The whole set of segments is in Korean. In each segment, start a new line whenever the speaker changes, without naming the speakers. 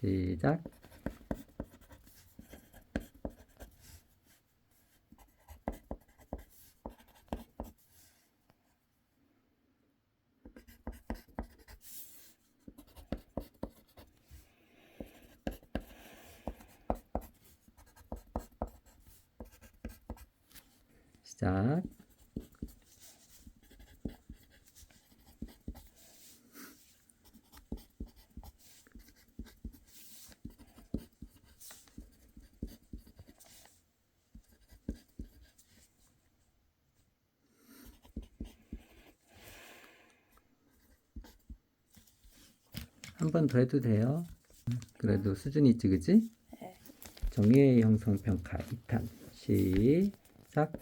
시작. 시작. 한 번 더 해도 돼요. 그래도 수준이 있지, 그지?
네.
정의의 형성 평가 2탄 시작.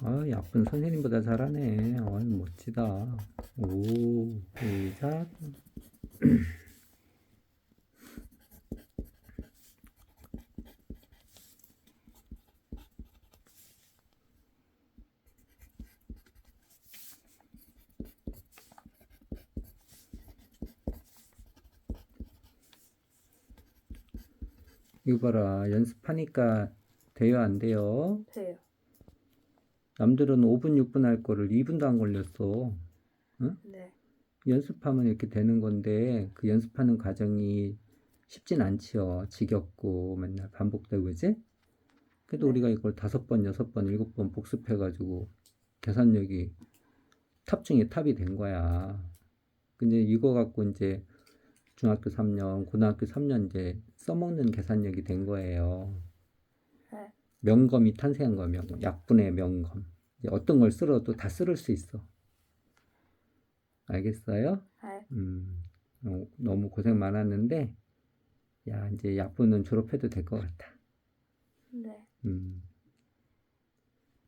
아, 야쁜 선생님보다 잘하네. 아, 멋지다. 오, 시작. 이거 봐라. 연습하니까 돼요, 안 돼요?
돼요.
남들은 5분, 6분 할 거를 2분도 안 걸렸어.
네.
연습하면 이렇게 되는 건데, 그 연습하는 과정이 쉽진 않지요. 지겹고, 맨날 반복되고, 그지? 그래도
네.
우리가 이걸 다섯 번, 여섯 번, 일곱 번 복습해가지고, 계산력이 탑 중에 탑이 된 거야. 근데 이거 갖고 이제 중학교 3년, 고등학교 3년 이제 써먹는 계산력이 된 거예요.
네.
명검이 탄생한 거야, 명검. 약분의 명검. 이제 어떤 걸 쓸어도 다 쓸을 수 있어. 알겠어요?
네.
음, 어, 너무 고생 많았는데, 야, 이제 약분은 졸업해도 될 것 같아.
네.
음,